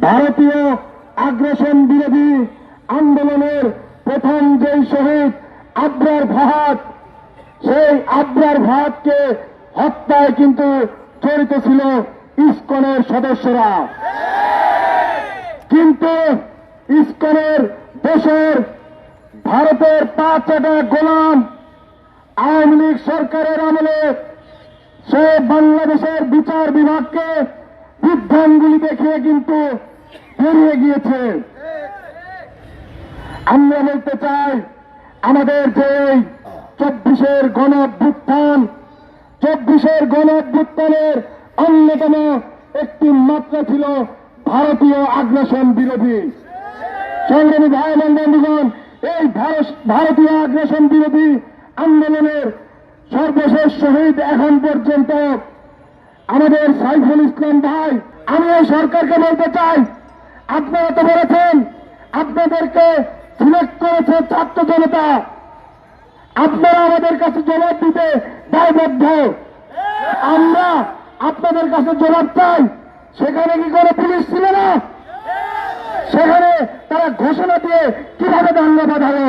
ভারতীয় আগ্রাসন বিরোধী আন্দোলনের প্রথম যেই শহীদ আব্রার ভাত সেই আব্রার ভাতকে হত্যায় কিন্তু জড়িত ছিল ইস্কনের সদস্যরা। কিন্তু ইস্কনের দেশের ভারতের পাঁচ চাটা গোলাম আওয়ামী লীগ সরকারের আমলে সে বাংলাদেশের বিচার বিভাগকে বিভ্রাঙ্গুলি দেখিয়ে কিন্তু বেরিয়ে গিয়েছে। আমরা বলতে চাই, আমাদের যে চব্বিশের গণ অভ্যুত্থান চব্বিশের গণ অভ্যুত্থানের অন্যতম একটি মাত্রা ছিল ভারতীয় আগ্রাসন বিরোধী। সংগ্রামী ভাই বন্ধুগণ, এই ভারত- ভারতীয় আগ্রাসন বিরোধী আন্দোলনের সর্বশেষ শহীদ এখন পর্যন্ত আমাদের সাইফুল ইসলাম ভাই, আমি এই সরকারকে বলতে চাই, আপনারা তো বলেছেন, আপনাদেরকে সিলেক্ট করেছে ছাত্র জনতা। আপনারা আমাদের কাছে জবাব দিতে দায়বদ্ধ। আমরা আপনাদের কাছে জবাব চাই। সেখানে কি করে পুলিশ ছিল না? সেখানে তারা ঘোষণা দিয়ে কীভাবে দাঙ্গা বাঁধালো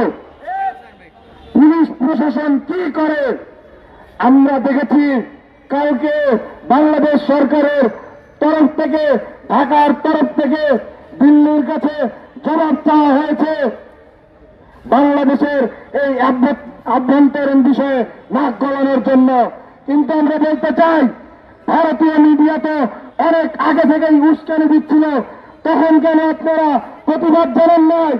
পুলিশ প্রশাসন কি করে? আমরা দেখেছি কালকে বাংলাদেশ সরকারের তরফ থেকে, ঢাকার তরফ থেকে দিল্লির কাছে জবাব চাওয়া হয়েছে। বাংলাদেশের এই আভ্যন্তরীণ বিষয়ে নাক গলানোর জন্য। কিন্তু আমরা বলতে চাই, ভারতীয় মিডিয়া তো অনেক আগে থেকেই উস্কানি দিচ্ছিল। তখন কেন আপনারা প্রতিবাদ জানান নয়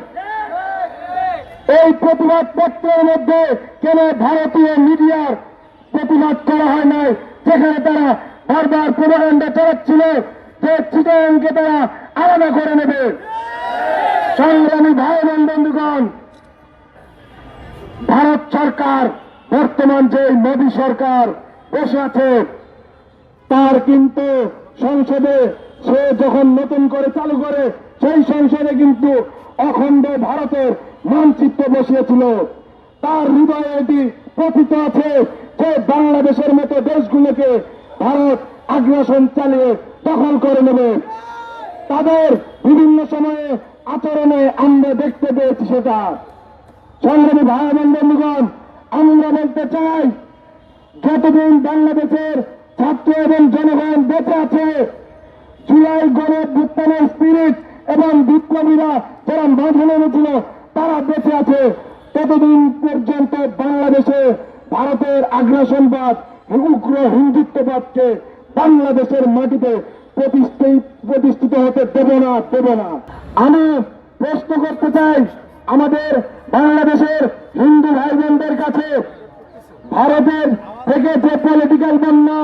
এই প্রতিবাদ পত্রের মধ্যে কেন ভারতীয় মিডিয়ার প্রতিবাদ করা হয় নাই? যেখানে তারা বারবার প্রভাকাণ্ডা চালাচ্ছিল যে চিটাংকে তারা আলাদা করে নেবে। সংগ্রামী ভাই বোন বন্ধুগণ, ভারত সরকার, বর্তমান যে মোদী সরকার বসে আছে, তার কিন্তু সংসদে সে যখন নতুন করে চালু করে, সেই সংসদে কিন্তু অখণ্ড ভারতের মানচিত্র বসিয়েছিল। তার হৃদয়ে এটি প্রথিত আছে। বাংলাদেশের মতো দেশগুলোকে ভারত আগ্রাসন চালিয়ে দখল করে নেবে। তাদের বিভিন্ন সময়ে আচরণে আমরা দেখতে পেয়েছি সেটা। সংগ্রামী ভাই বোন বন্ধুগণ, আমরা বলতে চাই, যতদিন বাংলাদেশের ছাত্র এবং জনগণ বেঁচে আছে, জুলাই গণভুত্থানের স্পিরিট এবং বিপ্লবীরা যারা মাঠে নেমেছিল, তারা বেঁচে আছে। ততদিন পর্যন্ত আগ্রাসনবাদ উগ্র হিন্দুত্ববাদকে বাংলাদেশের মাটিতে প্রতিষ্ঠিত হতে দেব না দেব না। আমি প্রশ্ন করতে চাই, আমাদের বাংলাদেশের হিন্দু ভাই বোনদের কাছে ভারতের থেকে যে পলিটিক্যাল বন্যা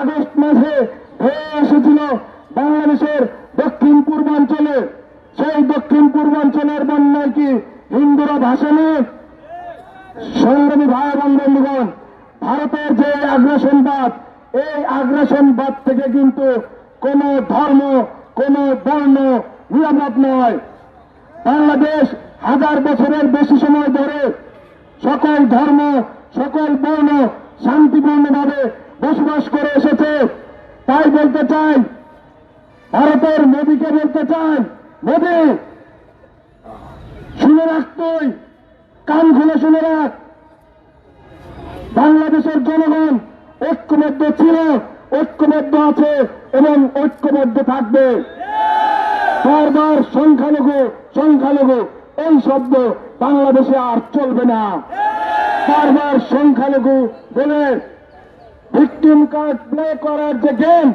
আগস্ট মাসে হয়ে এসেছিল বাংলাদেশের দক্ষিণ পূর্বাঞ্চলে, সেই দক্ষিণ পূর্বাঞ্চলের বন্যায় কি হিন্দুরা ভাসেনি? সংগ্রামী ভাই বন্ধুগণ ভারতের যে আগ্রাসনবাদ, এই আগ্রাসনবাদ থেকে কিন্তু কোন ধর্ম, কোন বর্ণ নিরাপদ নয়। বাংলাদেশ হাজার বছরের বেশি সময় ধরে সকল ধর্ম, সকল বর্ণ শান্তিপূর্ণভাবে বসবাস করে এসেছে। তাই বলতে চাই, ভারতের মোদীকে বলতে চাই, মোদী, শুনে রাখ তুই, কান খুলে শুনে রাখ। জনগণ ঐক্যবদ্ধ ছিল, ঐক্যবদ্ধ আছে এবং ঐক্যবদ্ধ থাকবে। বারবার সংখ্যালঘু সংখ্যালঘু, এই শব্দ বাংলাদেশে আর চলবে না। বারবার সংখ্যালঘু বলে ভিকটিম কার্ড প্লে করার যে গেম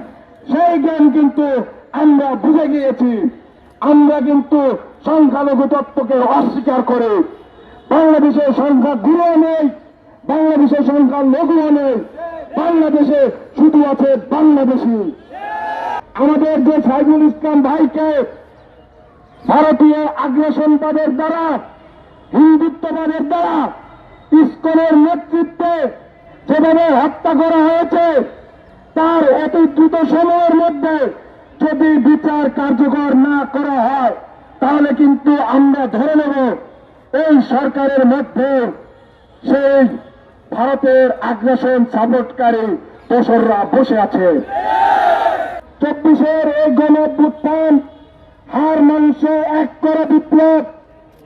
সেই গেম কিন্তু আমরা বুঝে গিয়েছি। আমরা কিন্তু সংখ্যালঘু তত্ত্বকে অস্বীকার করে। বাংলাদেশের সংখ্যা গুরুও নেই বাংলাদেশের সংখ্যা লঘুও নেই বাংলাদেশে শুধু আছে বাংলাদেশি। আমাদের যে সাইদুল ইসলাম ভাইকে ভারতীয় আগ্রাসনবাদের দ্বারা, হিন্দুত্ববাদের দ্বারা ইস্কনের নেতৃত্বে যেভাবে হত্যা করা হয়েছে, তার অতি দ্রুত সময়ের মধ্যে যদি বিচার কার্যকর না করা হয়, তাহলে কিন্তু আমরা ধরে নেব এই সরকারের মধ্যে সেই ভারতের আগ্রাসন সাপোর্টকারী দোসররা বসে আছে। চব্বিশের এই গণ হার মাংসে এক করা বিপ্লব,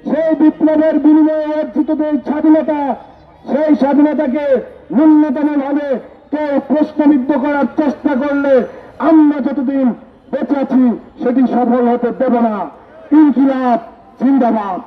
সেই বিপ্লবের বিনিময়ে অর্জিত স্বাধীনতা, সেই স্বাধীনতাকে ন্যূনতম ভাবে কেউ প্রশ্নবিদ্ধ করার চেষ্টা করলে আমরা যতদিন বেঁচে আছি, সেটি সফল হতে দেব না। ইনকিলাব, জিন্দাবাদ।